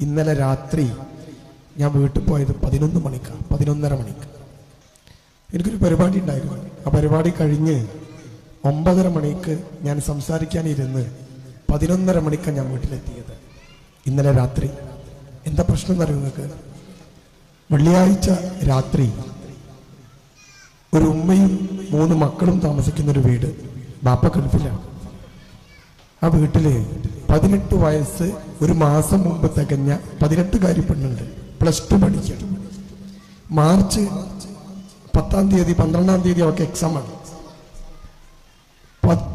ഇന്നലെ രാത്രി ഞാൻ വീട്ടിൽ പോയത് പതിനൊന്ന് മണിക്കാണ് പതിനൊന്നര മണിക്ക്. എനിക്കൊരു പരിപാടി ഉണ്ടായിരുന്നു. ആ പരിപാടി കഴിഞ്ഞ് ഒമ്പതര മണിക്ക് ഞാൻ സംസാരിക്കാനിരുന്ന് പതിനൊന്നര മണിക്കാണ് ഞാൻ വീട്ടിലെത്തിയത്. ഇന്നലെ രാത്രി. എന്താ പ്രശ്നം എന്ന് നിങ്ങൾക്ക്? വെള്ളിയാഴ്ച രാത്രി ഒരു ഉമ്മയും മൂന്ന് മക്കളും താമസിക്കുന്ന ഒരു വീട് ബാപ്പ ഗൾഫിലാണ്. ആ വീട്ടിൽ പതിനെട്ട് വയസ്സ് ഒരു മാസം മുമ്പ് തികഞ്ഞ പതിനെട്ടുകാരി പെണ്ണുണ്ട്. പ്ലസ് ടു പഠിക്കണം മാർച്ച് പത്താം തീയതി പന്ത്രണ്ടാം തീയതി അവർക്ക് എക്സാമാണ്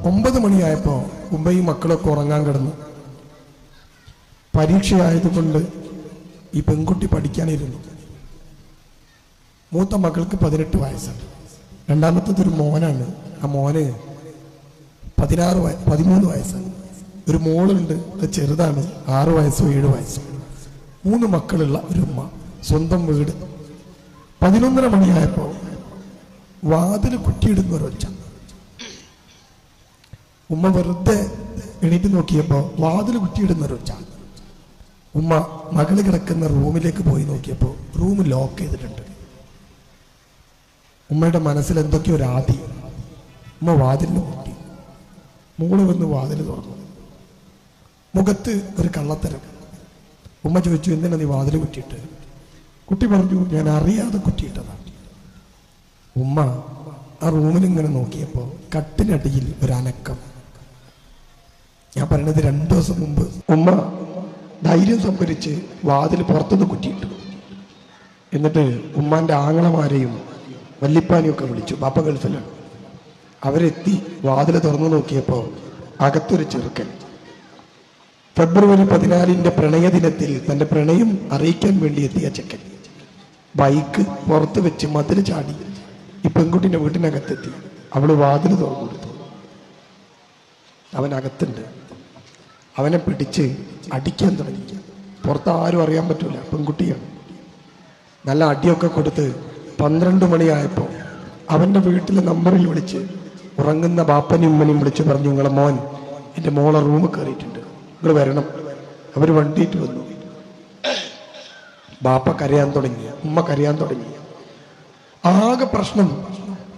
ഒമ്പത് മണിയായപ്പോ ഉമ്മയും മക്കളൊക്കെ ഉറങ്ങാൻ കിടന്നു. പരീക്ഷയായതുകൊണ്ട് ഈ പെൺകുട്ടി പഠിക്കാനിരുന്നു. മൂത്ത മക്കൾക്ക് പതിനെട്ട് വയസ്സുണ്ട്. രണ്ടാമത്തത് ഒരു മോനാണ്. ആ മോന് പതിനാറ് വയ പതിമൂന്ന് വയസ്സാണ് ഒരു മോളുണ്ട് അത് ചെറുതാണ് ആറ് വയസ്സോ ഏഴ് വയസ്സോ. മൂന്ന് മക്കളുള്ള ഒരു ഉമ്മ സ്വന്തം വീട്. പതിനൊന്നര മണിയായപ്പോ വാതിൽ കുറ്റിയിടുന്ന ഒരൊച്ച ഉമ്മ വെറുതെ എണീറ്റ് നോക്കിയപ്പോൾ വാതിൽ കുറ്റിയിടുന്ന ഒരൊച്ച ഉമ്മ മകൾ കിടക്കുന്ന റൂമിലേക്ക് പോയി നോക്കിയപ്പോൾ റൂം ലോക്ക് ചെയ്തിട്ടുണ്ട്. ഉമ്മയുടെ മനസ്സിൽ എന്തൊക്കെയോ ഒരു ആദി. ഉമ്മ വാതിലിന് മുട്ടി മോൾ വന്ന് വാതിൽ തുറന്നു. മുഖത്ത് ഒരു കള്ളത്തരം. ഉമ്മ ചോദിച്ചു എന്തിനാ നീ വാതിൽ കുറ്റിയിട്ട്? കുട്ടി പറഞ്ഞു ഞാൻ അറിയാതെ കുറ്റിയിട്ടതാണ് ഉമ്മ ആ റൂമിൽ ഇങ്ങനെ നോക്കിയപ്പോൾ കട്ടിനടിയിൽ ഒരു അനക്കം. ഞാൻ പറയണത് രണ്ടു ദിവസം മുമ്പ് ഉമ്മ ധൈര്യം സംഭരിച്ച് വാതിൽ പുറത്തുനിന്ന് കുറ്റിയിട്ടു. എന്നിട്ട് ഉമ്മാന്റെ ആങ്ങളമാരെയും വല്ലിപ്പാനെയും ഒക്കെ വിളിച്ചു ബാപ്പ ഗൾഫിലാണ്. അവരെത്തി വാതിൽ തുറന്നു നോക്കിയപ്പോൾ അകത്തൊരു ചെറുക്കൻ. ഫെബ്രുവരി പതിനാലിന്റെ പ്രണയ ദിനത്തിൽ തന്റെ പ്രണയം അറിയിക്കാൻ വേണ്ടി എത്തിയ ചെക്കൻ. ബൈക്ക് പുറത്ത് വെച്ച് മതിൽ ചാടി ഈ പെൺകുട്ടിന്റെ വീട്ടിനകത്തെത്തി. അവൾ വാതിൽ തുറന്നു കൊടുത്തു അവനകത്തുണ്ട്. അവനെ പിടിച്ച് അടിക്കാൻ തുടങ്ങി. പുറത്ത് ആരും അറിയാൻ പറ്റൂല. പെൺകുട്ടിയാണ്. നല്ല അടിയൊക്കെ കൊടുത്ത് പന്ത്രണ്ട് മണിയായപ്പോൾ അവന്റെ വീട്ടിലെ നമ്പറിൽ വിളിച്ച് ഉറങ്ങുന്ന ബാപ്പനും ഉമ്മനെയും വിളിച്ച് പറഞ്ഞു നിങ്ങളെ മോൻ എന്റെ മോളെ റൂമിൽ കയറിയിട്ടുണ്ട്. നിങ്ങൾ വരണം. അവർ വണ്ടിയിട്ട് വന്നു. ബാപ്പ കരയാൻ തുടങ്ങി. ഉമ്മ കരയാൻ തുടങ്ങി. ആകെ പ്രശ്നം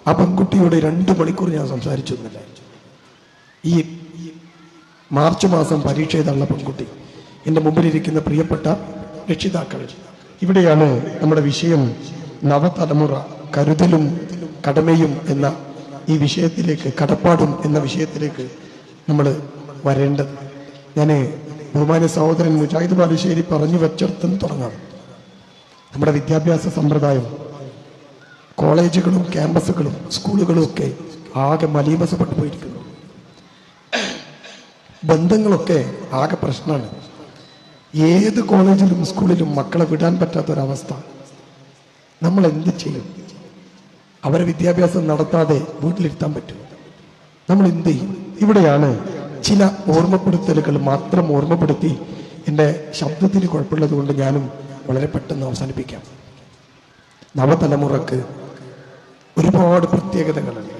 ആ പെൺകുട്ടിയോട് രണ്ട് മണിക്കൂർ ഞാൻ സംസാരിച്ചു ഈ മാർച്ച് മാസം പരീക്ഷ എഴുതാനുള്ള പെൺകുട്ടി. എന്റെ മുമ്പിലിരിക്കുന്ന പ്രിയപ്പെട്ട രക്ഷിതാക്കൾ. ഇവിടെയാണ് നമ്മുടെ വിഷയം നവതലമുറ കരുതലും കടമയും എന്ന ഈ വിഷയത്തിലേക്ക് കടപ്പാടും എന്ന വിഷയത്തിലേക്ക് നമ്മൾ വരേണ്ടത്. ഞാൻ ബഹുമാന സഹോദരൻ മുജാഹിദ് ബാലുശ്ശേരി പറഞ്ഞു വെച്ചിടത്തുനിന്ന് തുടങ്ങാം. നമ്മുടെ വിദ്യാഭ്യാസ സമ്പ്രദായം കോളേജുകളും ക്യാമ്പസുകളും സ്കൂളുകളും ഒക്കെ ആകെ മലീമസപ്പെട്ടു പോയിരിക്കുന്നു. ബന്ധങ്ങളൊക്കെ ആകെ പ്രശ്നമാണ്. ഏത് കോളേജിലും സ്കൂളിലും മക്കളെ വിടാൻ പറ്റാത്തൊരവസ്ഥ. നമ്മൾ എന്ത് ചെയ്യും? അവരെ വിദ്യാഭ്യാസം നടത്താതെ വീട്ടിലിരുത്താൻ പറ്റും. നമ്മൾ എന്ത് ചെയ്യും? ഇവിടെയാണ് ചില ഓർമ്മപ്പെടുത്തലുകൾ മാത്രം ഓർമ്മപ്പെടുത്തി എന്റെ ശബ്ദത്തിന് കുഴപ്പമുള്ളത് കൊണ്ട് ഞാനും വളരെ പെട്ടെന്ന് അവസാനിപ്പിക്കാം. നവതലമുറക്ക് ഒരുപാട് പ്രത്യേകതകളുണ്ട്.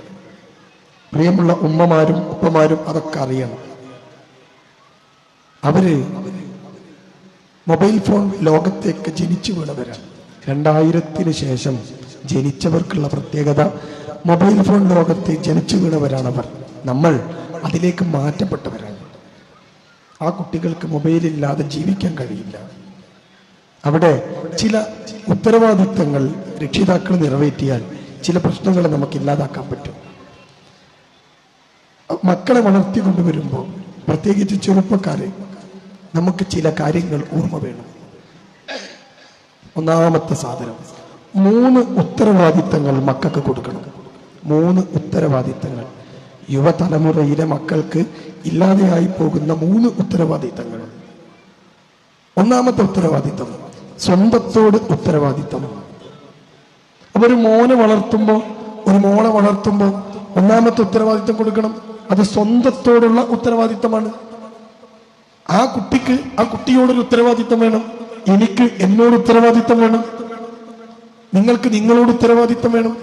പ്രിയമുള്ള ഉമ്മമാരും ഉപ്പമാരും അതൊക്കെ അറിയണം. അവർ മൊബൈൽ ഫോൺ ലോകത്തേക്ക് ജനിച്ചു വീണവരാണ്. രണ്ടായിരത്തിന് ശേഷം ജനിച്ചവർക്കുള്ള പ്രത്യേകത മൊബൈൽ ഫോൺ ലോകത്തെ ജനിച്ചു വീണവരാണ് അവർ നമ്മൾ അതിലേക്ക് മാറ്റപ്പെട്ടവരാണ് ആ കുട്ടികൾക്ക് മൊബൈലില്ലാതെ ജീവിക്കാൻ കഴിയില്ല. അവിടെ ചില ഉത്തരവാദിത്തങ്ങൾ രക്ഷിതാക്കൾ നിറവേറ്റിയാൽ ചില പ്രശ്നങ്ങൾ നമുക്ക് ഇല്ലാതാക്കാൻ പറ്റും. മക്കളെ വളർത്തി കൊണ്ടുവരുമ്പോൾ പ്രത്യേകിച്ച് ചെറുപ്പക്കാരെ നമുക്ക് ചില കാര്യങ്ങൾ ഓർമ്മ വേണം. ഒന്നാമത്തെ സാധനം മൂന്ന് ഉത്തരവാദിത്തങ്ങൾ മക്കൾക്ക് കൊടുക്കണം. മൂന്ന് ഉത്തരവാദിത്തങ്ങൾ. യുവതലമുറയിലെ മക്കൾക്ക് ഇല്ലാതെയായി പോകുന്ന മൂന്ന് ഉത്തരവാദിത്തങ്ങൾ. ഒന്നാമത്തെ ഉത്തരവാദിത്തം സ്വന്തത്തോട് ഉത്തരവാദിത്തം. അപ്പൊ ഒരു മോനെ വളർത്തുമ്പോൾ ഒരു മോളെ വളർത്തുമ്പോൾ ഒന്നാമത്തെ ഉത്തരവാദിത്തം കൊടുക്കണം. അത് സ്വന്തത്തോടുള്ള ഉത്തരവാദിത്തമാണ്. ആ കുട്ടിക്ക് ആ കുട്ടിയോടൊരു ഉത്തരവാദിത്തം വേണം. എനിക്ക് എന്നോട് ഉത്തരവാദിത്തം വേണം. നിങ്ങൾക്ക് നിങ്ങളോട് ഉത്തരവാദിത്തം വേണം.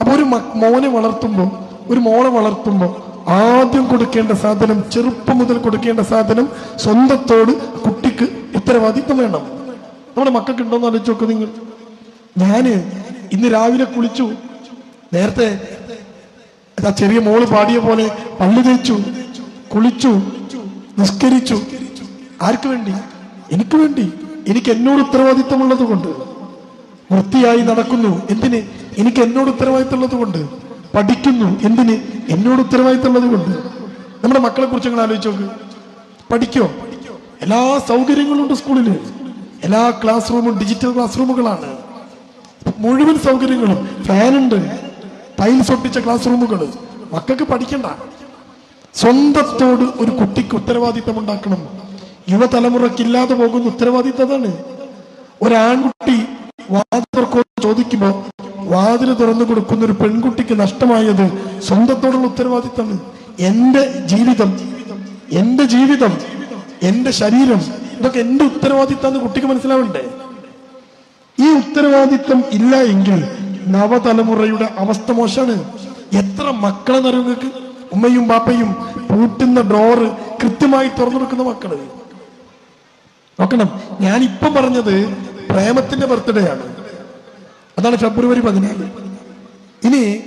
അപ്പൊ ഒരു മോനെ വളർത്തുമ്പോൾ ഒരു മോളെ വളർത്തുമ്പോൾ ആദ്യം കൊടുക്കേണ്ട സാധനം ചെറുപ്പം മുതൽ കൊടുക്കേണ്ട സാധനം സ്വന്തത്തോട് കുട്ടിക്ക് ഉത്തരവാദിത്വം വേണം. നമ്മുടെ മക്കൾക്ക് ഉണ്ടോന്ന് ആലോചിച്ച് നോക്ക് നിങ്ങൾ. ഞാൻ ഇന്ന് രാവിലെ കുളിച്ചു. നേരത്തെ ആ ചെറിയ മോൾ പാടിയ പോലെ പള്ളി തേച്ചു കുളിച്ചു നിസ്കരിച്ചു. ആർക്ക് വേണ്ടി? എനിക്ക് വേണ്ടി. എനിക്ക് എന്നോട് ഉത്തരവാദിത്തമുള്ളത് കൊണ്ട് വൃത്തിയായി നടക്കുന്നു. എന്തിന്? എനിക്ക് എന്നോട് ഉത്തരവാദിത്തമുള്ളത് കൊണ്ട് പഠിക്കുന്നു. എന്തിന്? എന്നോട് ഉത്തരവാദിത്തമുള്ളത് കൊണ്ട്. നമ്മുടെ മക്കളെ കുറിച്ച് നിങ്ങൾ ആലോചിച്ച് നോക്ക്. പഠിക്കോ? എല്ലാ സൗകര്യങ്ങളും ഉണ്ട് സ്കൂളിൽ എല്ലാ ക്ലാസ് റൂമും ഡിജിറ്റൽ ക്ലാസ് റൂമുകളാണ് മുഴുവൻ സൗകര്യങ്ങളും. ഫാനുണ്ട് ടൈൽസ് ഒട്ടിച്ച ക്ലാസ് റൂമുകൾ മക്കൾക്ക് പഠിക്കണ്ട. സ്വന്തത്തോട് ഒരു കുട്ടിക്ക് ഉത്തരവാദിത്തം ഉണ്ടാക്കണം യുവതലമുറയ്ക്ക് ഇല്ലാതെ പോകുന്ന ഉത്തരവാദിത്തതാണ്. ഒരാൺകുട്ടി വാതർക്കോ ചോദിക്കുമ്പോൾ ചോദിക്കുമ്പോ വാതിൽ തുറന്നു കൊടുക്കുന്ന ഒരു പെൺകുട്ടിക്ക് നഷ്ടമായത് സ്വന്തത്തോടുള്ള ഉത്തരവാദിത്തമാണ്. എന്റെ ജീവിതം എന്റെ ജീവിതം എന്റെ ശരീരം ഇതൊക്കെ എന്റെ ഉത്തരവാദിത്തം കുട്ടിക്ക് മനസ്സിലാവണ്ടേ? ഈ ഉത്തരവാദിത്തം ഇല്ല എങ്കിൽ നവതലമുറയുടെ അവസ്ഥ മോശമാണ്. എത്ര മക്കളെ നിങ്ങൾക്ക്? ഉമ്മയും പാപ്പയും പൂട്ടുന്ന ഡോറ് കൃത്യമായി തുറന്നു കൊടുക്കുന്ന മക്കൾ. നോക്കണം. ഞാൻ ഇപ്പം പറഞ്ഞത് പ്രേമത്തിന്റെ ബർത്ത്ഡേ ആണ്. അതാണ് ഫെബ്രുവരി പതിനാല്. ഇനി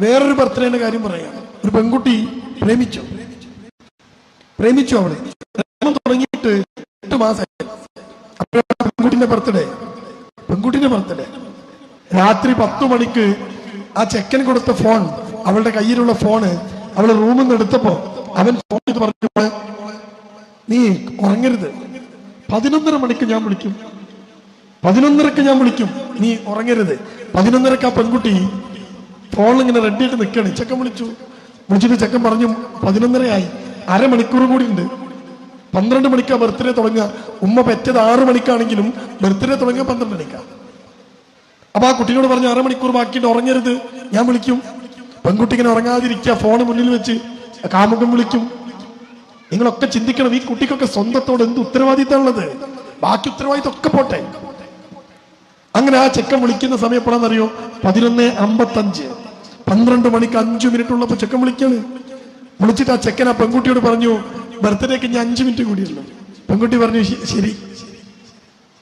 വേറൊരു ബർത്ത്ഡേന്റെ കാര്യം പറയാം. ഒരു പെൺകുട്ടി പ്രേമിച്ചു. പ്രേമിച്ചു അവളെ. തുടങ്ങിയിട്ട് എട്ട് അപ്പോഴാണ് പെൺകുട്ടിന്റെ ബർത്ത്ഡേ. പെൺകുട്ടിന്റെ ബർത്ത്ഡേ. രാത്രി പത്തു മണിക്ക് ആ ചെക്കൻ കൊടുത്ത ഫോൺ അവളുടെ കയ്യിലുള്ള ഫോണ് അവൾ റൂമിൽ നിന്ന് എടുത്തപ്പോ അവൻ ഫോൺ പറഞ്ഞു നീ ഉറങ്ങരുത്. പതിനൊന്നര മണിക്ക് ഞാൻ വിളിക്കും. പതിനൊന്നരക്ക് ഞാൻ വിളിക്കും. നീ ഉറങ്ങരുത്. പതിനൊന്നരക്ക് ആ പെൺകുട്ടി ഫോൺ ഇങ്ങനെ റെഡി ആയിട്ട് നിൽക്കുകയാണ് ചെക്കൻ വിളിച്ചു. വിളിച്ചിട്ട് ചെക്കൻ പറഞ്ഞു പതിനൊന്നരയായി. അരമണിക്കൂർ കൂടി ഉണ്ട്. പന്ത്രണ്ട് മണിക്കാ ബർത്ത്ഡേ തുടങ്ങുക. ഉമ്മ പെറ്റത് ആറ് മണിക്കാണെങ്കിലും ബർത്ത്ഡേ തുടങ്ങുക പന്ത്രണ്ട് മണിക്കാ. അപ്പൊ ആ കുട്ടിയോട് പറഞ്ഞു അരമണിക്കൂർ ബാക്കിയിട്ട് ഉറങ്ങരുത്. ഞാൻ വിളിക്കും. പെൺകുട്ടി ഇങ്ങനെ ഉറങ്ങാതിരിക്കുക ഫോണ് മുന്നിൽ വെച്ച് കാമുകം വിളിക്കും. നിങ്ങളൊക്കെ ചിന്തിക്കണം ഈ കുട്ടിക്കൊക്കെ സ്വന്തത്തോട് എന്ത് ഉത്തരവാദിത്തമുള്ളത് ബാക്കി ഉത്തരവാദിത്തം ഒക്കെ പോട്ടെ. അങ്ങനെ ആ ചെക്കൻ വിളിക്കുന്ന സമയം എപ്പോഴാണെന്നറിയോ? പതിനൊന്ന് അമ്പത്തഞ്ച്. പന്ത്രണ്ട് മണിക്ക് അഞ്ചു മിനിറ്റ് ഉള്ളപ്പോ ചെക്കൻ വിളിക്കാണ്. വിളിച്ചിട്ട് ആ ചെക്കൻ ആ പെൺകുട്ടിയോട് പറഞ്ഞു ബർത്ത്ഡേക്ക് ഞാൻ അഞ്ചു മിനിറ്റ് കൂടിയുള്ളൂ പെൺകുട്ടി പറഞ്ഞു ശരി.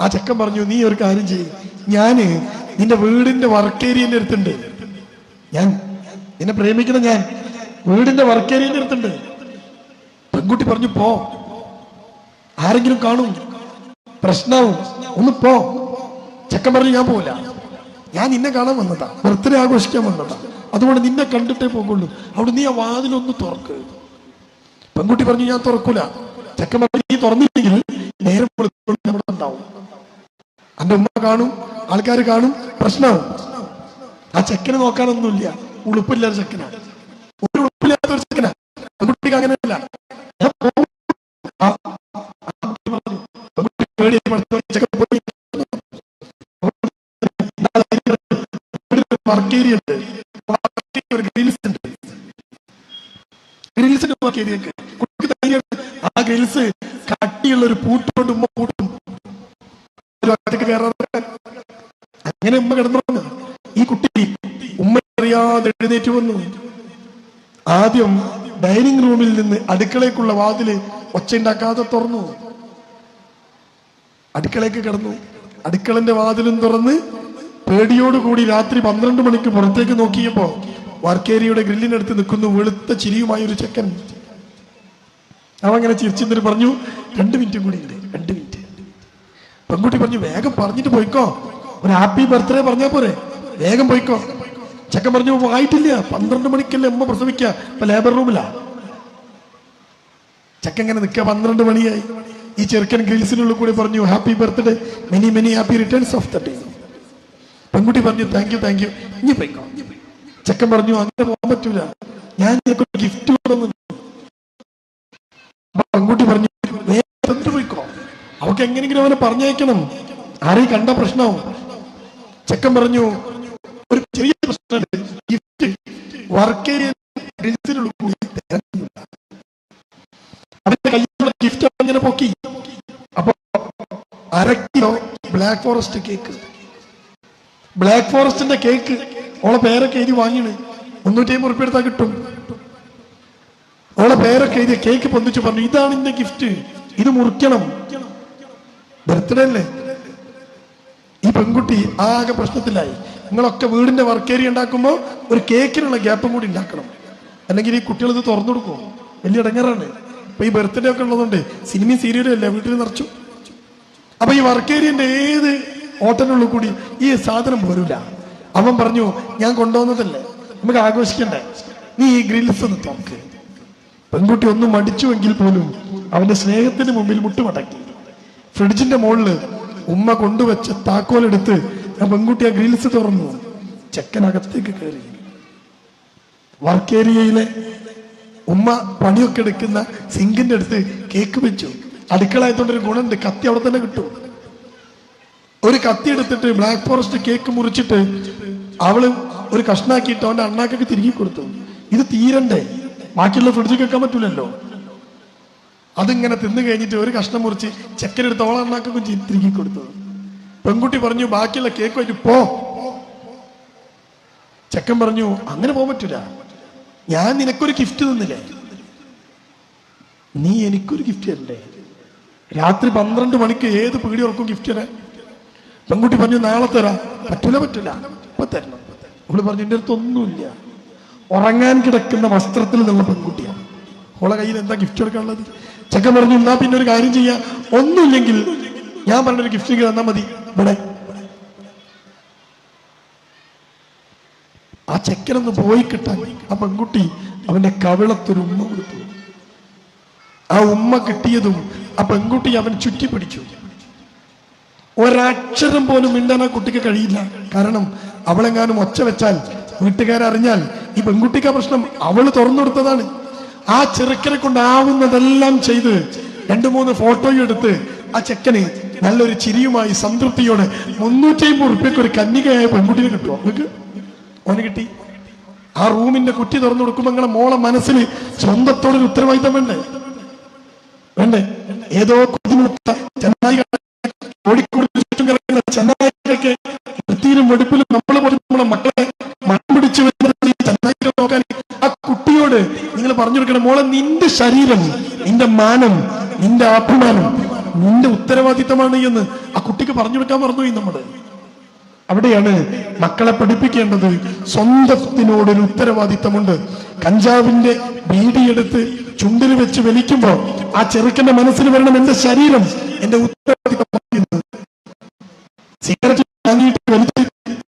ആ ചെക്കൻ പറഞ്ഞു നീ ഒരു കാര്യം ചെയ്യും. ഞാൻ നിന്റെ വീടിന്റെ വർക്ക് ഏരിയന്റെ അടുത്തുണ്ട്. ഞാൻ നിന്നെ പ്രേമിക്കണം ഞാൻ വീടിന്റെ വർക്ക് ഏരിയന്റെ അടുത്തുണ്ട്. പെൺകുട്ടി പറഞ്ഞു പോ. ആരെങ്കിലും കാണും. പ്രശ്നവും. ഒന്ന് പോ. ചെക്കൻ പറഞ്ഞു ഞാൻ പോവില്ല ഞാൻ നിന്നെ കാണാൻ വന്നതാ ബർത്ത്ഡേ ആഘോഷിക്കാൻ വന്നതാ അതുകൊണ്ട് നിന്നെ കണ്ടിട്ടേ പോകുള്ളൂ അവിടെ നീ ആ വാതിലൊന്ന് തുറക്ക് പെൺകുട്ടി പറഞ്ഞു ഞാൻ തുറക്കൂല ചെക്കൻ പറഞ്ഞു നീ തുറന്നില്ലെങ്കിൽ നേരം ഉണ്ടാവും എന്റെ ഉമ്മ കാണും ആൾക്കാർ കാണും പ്രശ്നമാവും ആ ചെക്കനെ നോക്കാനൊന്നുമില്ല ഉളുപ്പില്ലാത്ത ചെക്കന ഒരു ഉളുപ്പില്ലാത്ത ഒരു ചെക്കനാ പെൺകുട്ടിക്ക് അങ്ങനെയല്ല വർക്ക് ഉണ്ട്. ഒരു ഗ്രിൽസ് ഉണ്ട്. ഗ്രിൽസിന്റെ വർക്ക് ഏരിയക്ക് കുട്ടിക്ക് ധൈര്യം ആ ഗ്രിൽസ് കട്ടിയുള്ള ഒരു പൂട്ടുകൊണ്ട് ഉമ്മ പൂട്ടും. ഒരു ഒറ്റയ്ക്ക് കയറാതെ. അങ്ങനെ ഉമ്മ കിടന്നു ഈ കുട്ടി ഉമ്മ അറിയാതെ എഴുന്നേറ്റ് വന്നു. ആദ്യം ഡൈനിങ് റൂമിൽ നിന്ന് അടുക്കളയ്ക്കുള്ള വാതിൽ ഒച്ചയുണ്ടാക്കാതെ തുറന്നു. അടുക്കളയ്ക്ക് കിടന്നു. അടുക്കളന്റെ വാതിലും തുറന്ന് പേടിയോടുകൂടി രാത്രി പന്ത്രണ്ട് മണിക്ക് പുറത്തേക്ക് നോക്കിയപ്പോ വർക്കേരിയുടെ ഗ്രില്ലിനടുത്ത് നിൽക്കുന്നു വെളുത്ത ചിരിയുമായ ഒരു ചെക്കൻ അവങ്ങനെ ചിരിച്ചിട്ട് പറഞ്ഞു രണ്ട് മിനിറ്റും കൂടി ഉണ്ട് രണ്ട് മിനിറ്റ് പെൺകുട്ടി പറഞ്ഞു വേഗം പറഞ്ഞിട്ട് പോയിക്കോ. ഒരു ഹാപ്പി ബർത്ത്ഡേ പറഞ്ഞാ പോരെ. വേഗം പോയിക്കോ. ചെക്കൻ പറഞ്ഞു ആയിട്ടില്ല. പന്ത്രണ്ട് മണിക്കല്ലേ ഉമ്മ പ്രസവിക്ക. ഇപ്പൊ ലേബർ റൂമിലാ ചെക്കൻ ഇങ്ങനെ നിൽക്കുക പന്ത്രണ്ട് മണിയായി. ഈ ചെറുക്കൻ ഗ്രിൽസിനുള്ളിൽ കൂടി പറഞ്ഞു happy birthday. Many many happy returns of the day പെൺകുട്ടി പറഞ്ഞു താങ്ക് യു താങ്ക് യു ഇനി പോയിക്കോ. ചെക്കൻ പറഞ്ഞു അങ്ങനെ പോകാൻ പറ്റൂല. ഞാൻ നിനക്കൊരു ഗിഫ്റ്റ് കൊടുന്നു പെൺകുട്ടി പറഞ്ഞു പോയിക്കോ. അവക്ക് എങ്ങനെയെങ്കിലും അവനെ പറഞ്ഞയക്കണം. ആരെയും കണ്ട പ്രശ്നവും. ചെക്കൻ പറഞ്ഞു ഒരു ചെറിയ പ്രശ്നമുണ്ട്. ഗിഫ്റ്റ് വർക്ക് ഗിഫ്റ്റ് അങ്ങനെ പൊക്കി. അപ്പൊ അര kilo black forest cake black ഫോറസ്റ്റിന്റെ cake ഓളെ പേരൊക്കെ എഴുതി വാങ്ങിണ്. മുന്നൂറ്റി അമ്പത് റുപ്യ എടുത്താൽ കിട്ടും. ഓളെ പേരൊക്കെ എഴുതിയ കേക്ക് പൊന്തിച്ചു പറഞ്ഞു ഇതാണ് എന്റെ ഗിഫ്റ്റ് ഇത് മുറിക്കണം. ബർത്ത്ഡേ അല്ലേ? ഈ പെൺകുട്ടി ആകെ പ്രശ്നത്തിലായി. നിങ്ങളൊക്കെ വീടിന്റെ വർക്ക് ഏരിയ ഉണ്ടാക്കുമ്പോൾ ഒരു കേക്കിനുള്ള ഗ്യാപ്പും കൂടി ഉണ്ടാക്കണം. അല്ലെങ്കിൽ ഈ കുട്ടികൾ ഇത് തുറന്നു കൊടുക്കുമോ വലിയ ഇടങ്ങറാണ്. അപ്പൊ ഈ ബർത്ത്ഡേ ഒക്കെ ഉള്ളതുകൊണ്ട് സിനിമയും സീരിയലും അല്ലേ വീട്ടിൽ നിറച്ചു? അപ്പൊ ഈ വർക്ക് ഏരിയന്റെ ഏത് ഹോട്ടലിനുള്ളിൽ കൂടി ഈ സാധനം പോരൂല. അവൻ പറഞ്ഞു ഞാൻ കൊണ്ടുവന്നതല്ലേ. നമുക്ക് ആഘോഷിക്കണ്ടേ? നീ ഈ ഗ്രിൽസ് ഒന്ന് തുറക്ക്. പെൺകുട്ടി ഒന്നും മടിച്ചുവെങ്കിൽ പോലും അവന്റെ സ്നേഹത്തിന് മുമ്പിൽ മുട്ടുമടക്കി. ഫ്രിഡ്ജിന്റെ മുകളിൽ ഉമ്മ കൊണ്ടുവച്ച താക്കോലെടുത്ത് ആ പെൺകുട്ടി ആ ഗ്രിൽസ് തുറന്നു. ചെക്കനകത്തേക്ക് കയറി. വർക്ക് ഏരിയയിലെ ഉമ്മ പണിയൊക്കെ എടുക്കുന്ന സിങ്കിന്റെ അടുത്ത് കേക്ക് വെച്ചു. അടുക്കളായതുകൊണ്ട് ഒരു ഗുണമുണ്ട്. കത്തി അവിടെ തന്നെ കിട്ടും. ഒരു കത്തി എടുത്തിട്ട് ബ്ലാക്ക് ഫോറസ്റ്റ് കേക്ക് മുറിച്ചിട്ട് അവൾ ഒരു കഷ്ണാക്കിയിട്ട് അവന്റെ അണ്ണാക്കൊക്കെ തിരികെ കൊടുത്തു. ഇത് തീരണ്ടേ? ബാക്കിയുള്ള ഫ്രിഡ്ജിൽ വെക്കാൻ പറ്റൂലല്ലോ. അതിങ്ങനെ തിന്നു കഴിഞ്ഞിട്ട് ഒരു കഷ്ണം മുറിച്ച് ചെക്കനെടുത്ത് അവളെ അണ്ണാക്കൊക്കെ തിരികെ കൊടുത്തു. പെൺകുട്ടി പറഞ്ഞു ബാക്കിയുള്ള കേക്ക് വെച്ച് പോ. ചെക്കൻ പറഞ്ഞു അങ്ങനെ പോകാൻ പറ്റൂല. ഞാൻ നിനക്കൊരു ഗിഫ്റ്റ് തന്നില്ലേ? നീ എനിക്കൊരു ഗിഫ്റ്റ് തരണ്ടേ? രാത്രി പന്ത്രണ്ട് മണിക്ക് ഏത് പീടി ഉറക്കും ഗിഫ്റ്റ് തരാൻ പെൺകുട്ടി പറഞ്ഞു നാളെ തരാം. പറ്റൂല പറ്റൂല. ഇപ്പൊ തരണം. അവൾ പറഞ്ഞു എന്റെ അടുത്ത് ഒന്നുമില്ല. ഉറങ്ങാൻ കിടക്കുന്ന വസ്ത്രത്തിൽ നിന്നുള്ള പെൺകുട്ടിയാണ്. അവളെ കയ്യിൽ എന്താ ഗിഫ്റ്റ് എടുക്കാനുള്ളത്? ചെക്കൻ പറഞ്ഞു എന്നാ പിന്നെ ഒരു കാര്യം ചെയ്യാ. ഒന്നുമില്ലെങ്കിൽ ഞാൻ പറഞ്ഞൊരു ഗിഫ്റ്റ് തന്നാ മതി. ഇവിടെ. ആ ചെക്കനൊന്ന് പോയി കിട്ടാൻ ആ പെൺകുട്ടി അവന്റെ കവിളത്തൊരു ഉമ്മ കൊടുത്തു. ആ ഉമ്മ കിട്ടിയതും ആ പെൺകുട്ടി അവൻ ചുറ്റിപ്പിടിച്ചു. ഒരക്ഷരം പോലും മിണ്ടാൻ ആ കുട്ടിക്ക് കഴിയില്ല. കാരണം അവളെങ്ങാനും ഒച്ച വെച്ചാൽ വീട്ടുകാരറിഞ്ഞാൽ ഈ പെൺകുട്ടിക്ക് പ്രശ്നം അവൾ തുറന്നു കൊടുത്തതാണ് ആ ചെറുക്കനെ കൊണ്ടാവുന്നതെല്ലാം ചെയ്ത് രണ്ടു മൂന്ന് ഫോട്ടോയും എടുത്ത് ആ ചെക്കനെ നല്ലൊരു ചിരിയുമായി സംതൃപ്തിയോടെ മുന്നൂറ്റി അമ്പത് റുപ്യക്ക് ഒരു കന്നികയായ പെൺകുട്ടിനെ കിട്ടുമോ നിങ്ങൾക്ക് ഓന് കിട്ടി. ആ റൂമിന്റെ കുറ്റി തുറന്നു കൊടുക്കുമ്പോ നിങ്ങളെ മോളെ മനസ്സിൽ സ്വന്തത്തോടൊരു ഉത്തരവാദിത്തം വേണ്ടേ? വേണ്ടേ? ഏതോ കുതിമുട്ട ചെന്നായി ചെന്നായികളൊക്കെ വൃത്തിയിലും വെടുപ്പിലും നമ്മൾ പോലും നമ്മളെ മക്കളെ മണം പിടിച്ചു ചെന്നായികളെ നോക്കാൻ. ആ കുട്ടിയോട് നിങ്ങൾ പറഞ്ഞു കൊടുക്കണം മോളെ നിന്റെ ശരീരം നിന്റെ മാനം നിന്റെ അഭിമാനം നിന്റെ ഉത്തരവാദിത്തമാണ് എന്ന് ആ കുട്ടിക്ക് പറഞ്ഞു കൊടുക്കാൻ മറന്നുപോയി നമ്മൾ. അവിടെയാണ് മക്കളെ പഠിപ്പിക്കേണ്ടത്. സ്വന്തത്തിനോടൊരു ഉത്തരവാദിത്തമുണ്ട്. കഞ്ചാവിന്റെ ബീഡിയെടുത്ത് ചുണ്ടിൽ വെച്ച് വലിക്കുമ്പോൾ ആ ചെറുക്കന്റെ മനസ്സിൽ വരണം എന്റെ ശരീരം എന്റെ ഉത്തരവാദിത്തം സിഗരറ്റ് വാങ്ങിയിട്ട് വലിച്ച്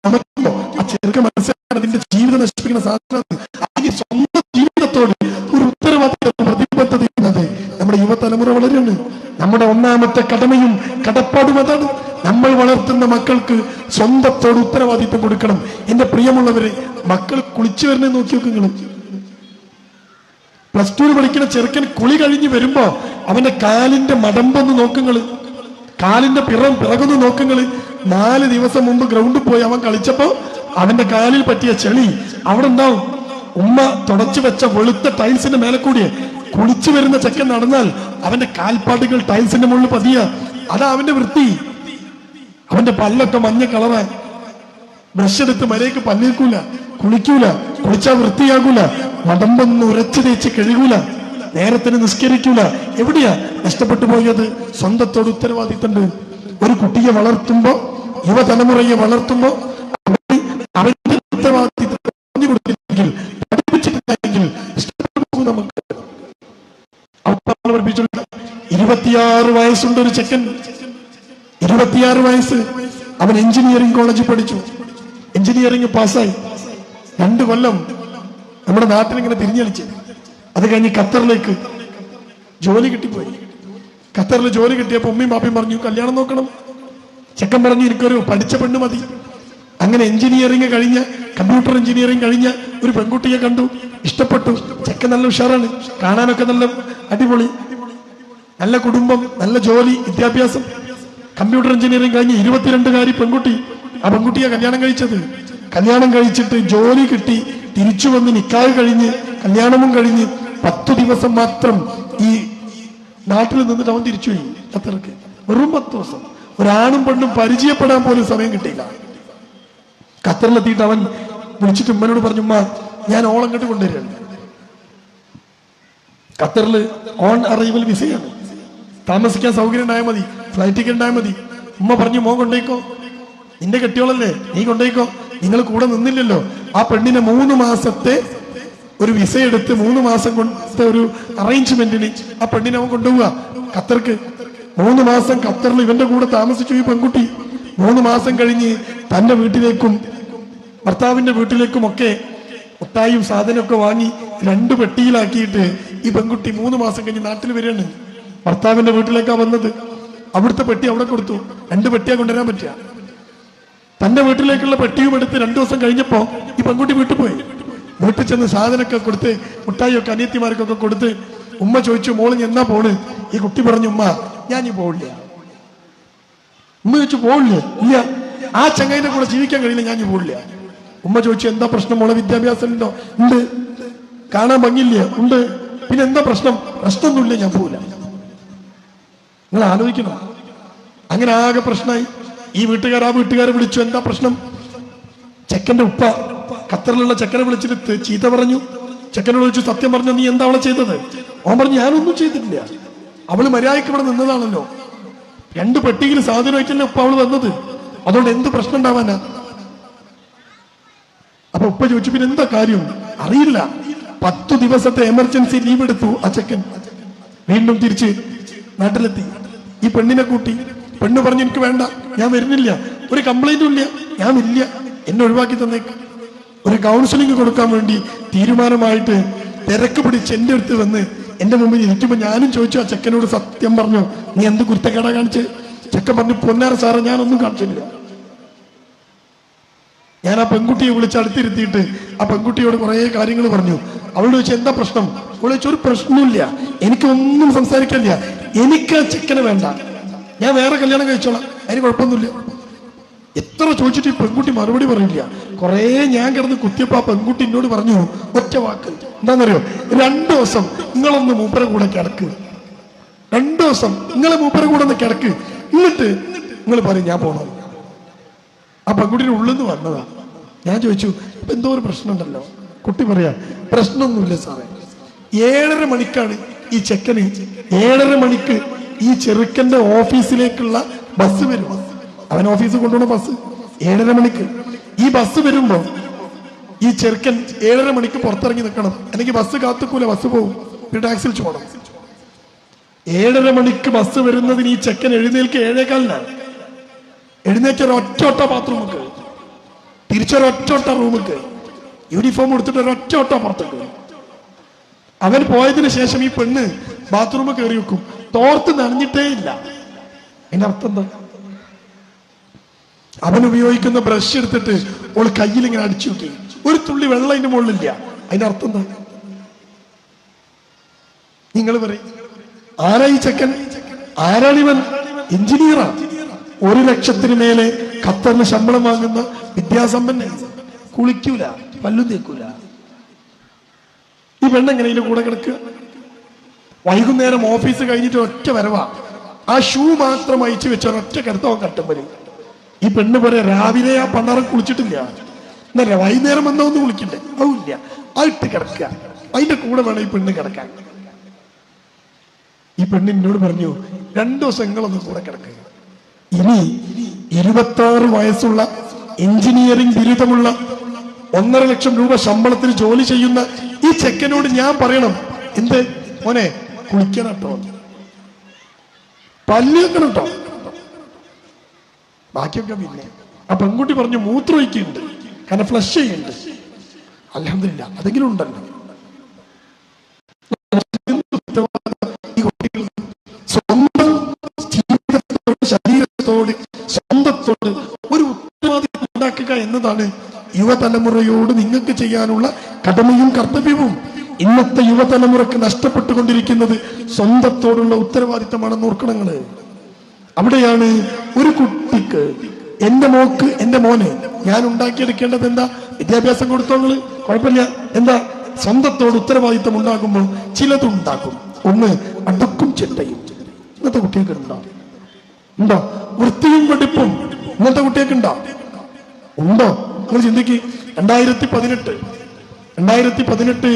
ചമയ്ക്കുമ്പോ ആ ചെറുക്കൻ മനസ്സിലാണ് അതിന്റെ ജീവിതം നശിപ്പിക്കുന്ന സാധനം അതിന് സ്വന്തം ജീവിതത്തോട് ഒരു ഉത്തരവാദിത്തം പ്രതിബദ്ധത എന്നത് നമ്മുടെ യുവതലമുറ വളരുന്നു നമ്മുടെ ഒന്നാമത്തെ കടമയും കടപ്പാടും അതാണ്. നമ്മൾ വളർത്തുന്ന മക്കൾക്ക് സ്വന്തത്തോട് ഉത്തരവാദിത്തം കൊടുക്കണം. എന്റെ പ്രിയമുള്ളവരെ മക്കൾ കുളിച്ചു വരുന്നത് നോക്കി നോക്കുങ്ങളും പ്ലസ് ടുവിൽ പഠിക്കുന്ന ചെറുക്കൻ കുളി കഴിഞ്ഞ് വരുമ്പോ അവന്റെ കാലിന്റെ മടമ്പൊന്ന് നോക്കുങ്ങൾ കാലിന്റെ പിറം പിറകൊന്ന് നോക്കുങ്ങൾ നാല് ദിവസം മുമ്പ് ഗ്രൗണ്ടിൽ പോയി അവൻ കളിച്ചപ്പോ അവന്റെ കാലിൽ പറ്റിയ ചെളി. അവിടെ ഉണ്ടാവും ഉമ്മ തുടച്ചു വെച്ച വെളുത്ത ടൈൽസിന്റെ മേലെ കൂടി കുളിച്ചു വരുന്ന ചെക്കൻ നടന്നാൽ അവന്റെ കാൽപ്പാടുകൾ ടൈൽസിന്റെ മുകളിൽ പതിയ. അതാ അവന്റെ വൃത്തി. അവന്റെ പല്ലൊക്കെ മഞ്ഞ കളറാ ബ്രഷ് എടുത്ത് മരയ്ക്ക് പല്ലേക്കൂല കുളിക്കൂല. കുളിച്ചാൽ വൃത്തിയാകൂല. മടമ്പൊന്ന് ഉരച്ചു തേച്ച് കഴുകൂല. നേരത്തിന് നിസ്കരിക്കൂല. എവിടെയാ നഷ്ടപ്പെട്ടു പോയത്? സ്വന്തത്തോട് ഉത്തരവാദിത്തണ്ട് ഒരു കുട്ടിയെ വളർത്തുമ്പോ യുവതലമുറയെ വളർത്തുമ്പോ അവന് അവന്റെ ഉത്തരവാദിത്തം പറഞ്ഞു കൊടുത്തില്ലെങ്കിൽ പഠിപ്പിച്ചിട്ടില്ലെങ്കിൽ നമുക്ക്. അവസാനം പഠിപ്പിച്ചു ഇരുപത്തിയാറ് വയസ്സുണ്ട് ഒരു ചെക്കൻ. ഇരുപത്തിയാറ് വയസ്സ്. അവൻ എഞ്ചിനീയറിംഗ് കോളേജിൽ പഠിച്ചു. എഞ്ചിനീയറിംഗ് പാസ്സായി. രണ്ടു കൊല്ലം നമ്മുടെ നാട്ടിൽ ഇങ്ങനെ തിരിഞ്ഞളിച്ച്. അത് കഴിഞ്ഞ് ഖത്തറിലേക്ക് ജോലി കിട്ടിപ്പോയി. ഖത്തറിൽ ജോലി കിട്ടിയപ്പോൾ ഉമ്മയും പാപ്പയും പറഞ്ഞു കല്യാണം നോക്കണം. ചെക്കൻ പറഞ്ഞു എനിക്കൊരു പഠിച്ച പെണ്ണ് മതി. അങ്ങനെ എഞ്ചിനീയറിംഗ് കഴിഞ്ഞ കമ്പ്യൂട്ടർ എഞ്ചിനീയറിംഗ് കഴിഞ്ഞ ഒരു പെൺകുട്ടിയെ കണ്ടു. ഇഷ്ടപ്പെട്ടു. ചെക്കൻ നല്ല ഉഷാറാണ്. കാണാനൊക്കെ നല്ല അടിപൊളി. നല്ല കുടുംബം നല്ല ജോലി വിദ്യാഭ്യാസം. കമ്പ്യൂട്ടർ എഞ്ചിനീയറിംഗ് കഴിഞ്ഞ് ഇരുപത്തിരണ്ടുകാരി പെൺകുട്ടി ആ പെൺകുട്ടിയെ കല്യാണം കഴിച്ചത്. കല്യാണം കഴിച്ചിട്ട് ജോലി കിട്ടി. തിരിച്ചു വന്ന് നിക്കാവ് കഴിഞ്ഞ് കല്യാണവും കഴിഞ്ഞ് പത്തു ദിവസം മാത്രം ഈ നാട്ടിൽ നിന്നിട്ട് അവൻ തിരിച്ചു പോയി ഖത്തർക്ക് വെറും പത്ത് ദിവസം. ഒരാണും പെണ്ണും പരിചയപ്പെടാൻ പോലും സമയം കിട്ടിയില്ല. ഖത്തറിലെത്തിയിട്ട് അവൻ വിളിച്ചിട്ട് ഉമ്മനോട് പറഞ്ഞു ഉമ്മ ഞാൻ ഓളങ്ങോട്ട് കൊണ്ടുവരികയാണ്. ഖത്തറിൽ ഓൺ അറൈവൽ വിസയാണ്. താമസിക്കാൻ സൗകര്യം ഉണ്ടായാൽ മതി ഫ്ലൈറ്റ് ടിക്കറ്റ് ഉണ്ടായാൽ മതി. ഉമ്മ പറഞ്ഞു മോൻ കൊണ്ടേക്കോ നിന്റെ കെട്ടിയോളല്ലേ നീ കൊണ്ടേക്കോ നിങ്ങൾ കൂടെ നിന്നില്ലല്ലോ. ആ പെണ്ണിനെ മൂന്ന് മാസത്തെ ഒരു വിസ എടുത്ത് മൂന്ന് മാസം കൊണ്ട ഒരു അറേഞ്ച്മെന്റിന് ആ പെണ്ണിനെ അവൻ കൊണ്ടുപോവുക. ഖത്തർക്ക്. മൂന്ന് മാസം ഖത്തറിൽ ഇവന്റെ കൂടെ താമസിച്ചു ഈ പെൺകുട്ടി. മൂന്ന് മാസം കഴിഞ്ഞ് തന്റെ വീട്ടിലേക്കും ഭർത്താവിന്റെ വീട്ടിലേക്കും ഒക്കെ മുട്ടായും സാധനമൊക്കെ വാങ്ങി രണ്ട് പെട്ടിയിലാക്കിയിട്ട് ഈ പെൺകുട്ടി മൂന്ന് മാസം കഴിഞ്ഞ് നാട്ടിൽ വരികയാണ്. ഭർത്താവിന്റെ വീട്ടിലേക്കാ വന്നത്. അവിടുത്തെ പെട്ടി അവിടെ കൊടുത്തു. രണ്ട് പെട്ടിയാ കൊണ്ടുവരാൻ പറ്റുക. തന്റെ വീട്ടിലേക്കുള്ള പെട്ടിയും എടുത്ത് രണ്ടു ദിവസം കഴിഞ്ഞപ്പോ ഈ പെൺകുട്ടി വീട്ടിൽ പോയി. വീട്ടിൽ ചെന്ന് സാധനമൊക്കെ കൊടുത്ത് മുട്ടായിയൊക്കെ അനിയത്തിമാർക്കൊക്കെ കൊടുത്ത് ഉമ്മ ചോദിച്ചു മോൾ എന്നാ പോണ്? ഈ കുട്ടി പറഞ്ഞു ഉമ്മ ഞാൻ ഈ പോവില്ല. ഉമ്മ ചോദിച്ചു പോവില്ല? ഇല്ല. ആ ചങ്ങായിന്റെ കൂടെ ജീവിക്കാൻ കഴിയില്ല ഞാൻ പോവില്ല. ഉമ്മ ചോദിച്ചു എന്താ പ്രശ്നം? മോളെ വിദ്യാഭ്യാസം ഉണ്ടോ. ഉണ്ട് കാണാൻ ഭംഗില്ല ഉണ്ട്. പിന്നെ എന്താ പ്രശ്നം? പ്രശ്നമൊന്നുമില്ല ഞാൻ പോവില്ല. നിങ്ങൾ ആലോചിക്കണം. അങ്ങനെ ആകെ പ്രശ്നമായി. ഈ വീട്ടുകാർ ആ വീട്ടുകാരെ വിളിച്ചു എന്താ പ്രശ്നം? ചെക്കന്റെ ഉപ്പ. ഖത്തറിലുള്ള ചക്കനെ വിളിച്ചിട്ട് ചീത്ത പറഞ്ഞു. ചക്കനെ വിളിച്ചു സത്യം പറഞ്ഞു നീ എന്താ അവളെ ചെയ്തത്? അവൻ പറഞ്ഞു ഞാനൊന്നും ചെയ്തിട്ടില്ല. അവൾ മര്യാദയ്ക്ക് ഇവിടെ നിന്നതാണല്ലോ. രണ്ട് പെട്ടിയിൽ സാധനമായിട്ടല്ലേ ഉപ്പ അവൾ വന്നത്. അതുകൊണ്ട് എന്ത് പ്രശ്നം ഉണ്ടാവാനാ? അപ്പൊ ഉപ്പ ചോദിച്ചു പിന്നെ എന്താ കാര്യം? അറിയില്ല. പത്തു ദിവസത്തെ എമർജൻസി ലീവ് എടുത്തു ആ ചെക്കൻ. വീണ്ടും തിരിച്ച് നാട്ടിലെത്തി. ഈ പെണ്ണിനെ കൂട്ടി പെണ്ണ് പറഞ്ഞു എനിക്ക് വേണ്ട. ഞാൻ വരുന്നില്ല. ഒരു കംപ്ലൈന്റും ഇല്ല. ഞാൻ ഇല്ല എന്നെ ഒഴിവാക്കി തന്നേക്ക്. ഒരു കൗൺസിലിംഗ് കൊടുക്കാൻ വേണ്ടി തീരുമാനമായിട്ട് തിരക്ക് പിടിച്ച് എന്റെ അടുത്ത് വന്ന് എന്റെ മുമ്പിൽ ഇരിക്കുമ്പോൾ ഞാനും ചോദിച്ചു ആ ചെക്കനോട് സത്യം പറഞ്ഞു? നീ എന്ത് കുരുത്തക്കേട കാണിച്ച്? ചെക്കൻ പറഞ്ഞു പൊന്നാര സാറേ ഞാനൊന്നും കാണിച്ചില്ല. ഞാൻ ആ പെൺകുട്ടിയെ വിളിച്ച് അടുത്തിരുത്തിയിട്ട് ആ പെൺകുട്ടിയോട് കുറേ കാര്യങ്ങൾ പറഞ്ഞു. അവളോട് ചോദിച്ചു എന്താ പ്രശ്നം? അവളെ ചോദിച്ചു ഒരു പ്രശ്നമില്ല എനിക്കൊന്നും സംസാരിക്കില്ല എനിക്ക് ആ ചെക്കനെ വേണ്ട. ഞാൻ വേറെ കല്യാണം കഴിച്ചോളാം. അതിന് കുഴപ്പമൊന്നുമില്ല. എത്ര ചോദിച്ചിട്ട് ഈ പെൺകുട്ടി മറുപടി പറയില്ല. കുറേ ഞാൻ കിടന്ന് കുത്തിയപ്പോ ആ പെൺകുട്ടി എന്നോട് പറഞ്ഞു ഒറ്റ വാക്ക്. എന്താണെന്നറിയോ? രണ്ടു ദിവസം നിങ്ങളൊന്ന് മൂപ്പര കൂടെ കിടക്ക്. രണ്ടു ദിവസം നിങ്ങളെ മൂപ്പര കൂടെ ഒന്ന് കിടക്ക്. എന്നിട്ട് നിങ്ങൾ പറയും ഞാൻ പോണോ? ആ പെൺകുട്ടിയുടെ ഉള്ളിൽ നിന്ന് വന്നതാ. ഞാൻ ചോദിച്ചു ഇപ്പൊ എന്തോ ഒരു പ്രശ്നമുണ്ടല്ലോ? കുട്ടി പറയാ പ്രശ്നമൊന്നുമില്ല സാറേ. ഏഴര മണിക്കാണ് ഈ ചെക്കന് ഏഴര മണിക്ക് ഈ ചെറുക്കന്റെ ഓഫീസിലേക്കുള്ള ബസ് വരും. അവൻ ഓഫീസിൽ കൊണ്ടുപോണ ബസ് ഏഴര മണിക്ക്. ഈ ബസ് വരുമ്പോ ഈ ചെറുക്കൻ ഏഴര മണിക്ക് പുറത്തിറങ്ങി നിൽക്കണം അല്ലെങ്കിൽ ബസ് കാത്തുക്കൂല ബസ് പോകും പിന്നെ ടാക്സിൽ പോകണം ഏഴര മണിക്ക് ബസ് വരുന്നതിന് ഈ ചെക്കൻ എഴുന്നേൽക്ക് ഏഴേക്കാലിനാണ് എഴുന്നേറ്റ് ഒരൊറ്റ ബാത്റൂമിക്ക് തിരിച്ചൊരൊറ്റ റൂമുക്ക് യൂണിഫോം എടുത്തിട്ട് ഒരൊറ്റ ഒട്ട പുറത്തേക്ക് അവൻ പോയതിന് ശേഷം ഈ പെണ്ണ് ബാത്റൂമിൽ കയറി വെക്കും. തോർത്ത് നനഞ്ഞിട്ടേ ഇല്ല അതിന്റെ അർത്ഥം എന്താ? അവൻ ഉപയോഗിക്കുന്ന ബ്രഷ് എടുത്തിട്ട് അവൾ കയ്യിൽ ഇങ്ങനെ അടിച്ചു നോക്കി ഒരു തുള്ളി വെള്ളം അതിന്റെ മുകളിലില്ല. അതിന്റെ അർത്ഥം എന്താ? നിങ്ങൾ പറയും ആരാ ഈ ചെക്കൻ? ആരാണിവൻ? എഞ്ചിനീയറാണ് ഒരു ലക്ഷത്തിന് മേലെ ഖത്തറിന് ശമ്പളം വാങ്ങുന്ന വിദ്യാസമ്പന്നൻ. കുളിക്കൂല പല്ലു തേക്കൂല. ഈ പെണ്ണെങ്ങനെ എങ്ങനെ കൂടെ കിടക്കുക? വൈകുന്നേരം ഓഫീസ് കഴിഞ്ഞിട്ട് ഒറ്റ വരവാ. ആ ഷൂ മാത്രം അയച്ചു വെച്ച ഒറ്റ കിടത്തോ കട്ടും വരും. ഈ പെണ്ണ് പറയാ രാവിലെ ആ പണ്ടാറം കുളിച്ചിട്ടില്ല. എന്നല്ല വൈകുന്നേരം വന്നാ ഒന്ന് കുളിക്കണ്ടേ? അതില്ല ആയിട്ട് കിടക്കുക. അതിന്റെ കൂടെ വേണം ഈ പെണ്ണ് കിടക്കാൻ. ഈ പെണ്ണ് എന്നോട് പറഞ്ഞു രണ്ടു ദിവസം നിങ്ങളൊന്ന് കൂടെ കിടക്കുക ഇനി ഇരുപത്തി ആറ് വയസ്സുള്ള എഞ്ചിനീയറിംഗ് ബിരുദമുള്ള ഒന്നര ലക്ഷം രൂപ ശമ്പളത്തിൽ ജോലി ചെയ്യുന്ന ഈ ചെക്കനോട് ഞാൻ പറയണം. എന്ത്? മോനെ കുളിക്കണം കേട്ടോ പല്ല് കേട്ടോ ബാക്കിയൊക്കെ പിന്നെ ആ പെൺകുട്ടി പറഞ്ഞു മൂത്രമൊക്കെയുണ്ട് കാരണം ഫ്ലഷ് ചെയ്യുന്നുണ്ട്. അലഹമില്ല അതെങ്കിലും ഉണ്ടല്ലോ. സ്വന്തത്തോട് ഒരു ഉത്തരവാദിത്വം ഉണ്ടാക്കുക എന്നതാണ് യുവതലമുറയോട് നിങ്ങൾക്ക് ചെയ്യാനുള്ള കടമയും കർത്തവ്യവും. ഇന്നത്തെ യുവതലമുറക്ക് നഷ്ടപ്പെട്ടുകൊണ്ടിരിക്കുന്നത് സ്വന്തത്തോടുള്ള ഉത്തരവാദിത്തമാണെന്ന് ഓർക്കണങ്ങൾ അവിടെയാണ് ഒരു കുട്ടിക്ക് എന്റെ മോക്ക് എന്റെ മോനെ ഞാൻ ഉണ്ടാക്കിയെടുക്കേണ്ടത് എന്താ? വിദ്യാഭ്യാസം കൊടുത്തോങ്ങൾ കുഴപ്പമില്ല. എന്താ? സ്വന്തത്തോട് ഉത്തരവാദിത്തം ഉണ്ടാകുമ്പോൾ ചിലതും ഉണ്ടാക്കും ഒന്ന് അടുക്കും ചിട്ടയും. ഇന്നത്തെ കുട്ടികൾക്ക് ഉണ്ടോ ഉണ്ടോ? വൃത്തിയും വെടിപ്പും ഇന്നത്തെ കുട്ടികൾക്ക് ഉണ്ടോ ഉണ്ടോ? നിങ്ങൾ ചിന്തിക്ക്. രണ്ടായിരത്തി പതിനെട്ട് രണ്ടായിരത്തി പതിനെട്ട്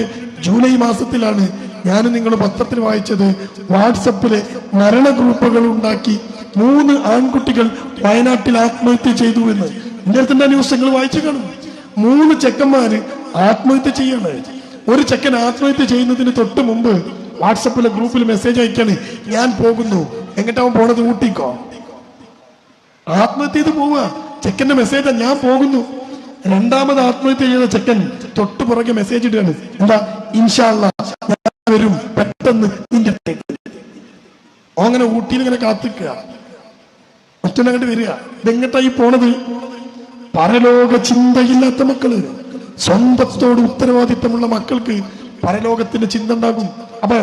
ജൂലൈ മാസത്തിലാണ് ഞാൻ നിങ്ങൾ പത്രത്തിൽ വായിച്ചത് വാട്സപ്പിലെ മരണ ഗ്രൂപ്പുകൾ ഉണ്ടാക്കി മൂന്ന് ആൺകുട്ടികൾ വയനാട്ടിൽ ആത്മഹത്യ ചെയ്തു എന്ന്. ഇന്നലത്തെ ന്യൂസ്? നിങ്ങൾ വായിച്ചു കാണും. മൂന്ന് ചെക്കന്മാര് ആത്മഹത്യ ചെയ്യാണ്. ഒരു ചെക്കൻ ആത്മഹത്യ ചെയ്യുന്നതിന് തൊട്ട് മുമ്പ് വാട്സപ്പിലെ ഗ്രൂപ്പിൽ മെസ്സേജ് അയക്കാണ്. ഞാൻ പോകുന്നു. എങ്ങോട്ടാവൻ പോണത്? ഊട്ടിക്കോ. ആത്മഹത്യ ചെയ്ത് പോവുക. ചെക്കന്റെ മെസ്സേജ് ഞാൻ പോകുന്നു. രണ്ടാമത് ആത്മഹത്യ ചെയ്ത ചെക്കൻ തൊട്ട് പുറകെ മെസ്സേജ് ഇടുകയാണ്. എന്താ? ഇൻഷാല്ല ഞാൻ വരും. പെട്ടെന്ന് നിന്റെ അങ്ങനെ ഊട്ടിയിൽ ഇങ്ങനെ കാത്തിക്കുക മറ്റൊന്നങ്ങോട്ട് വരിക. ഇതെങ്ങട്ടായി പോണത്? പരലോക ചിന്തയില്ലാത്ത മക്കൾ. സ്വന്തത്തോട് ഉത്തരവാദിത്തമുള്ള മക്കൾക്ക് പരലോകത്തിന്റെ ചിന്ത ഉണ്ടാകും അപ്പൊ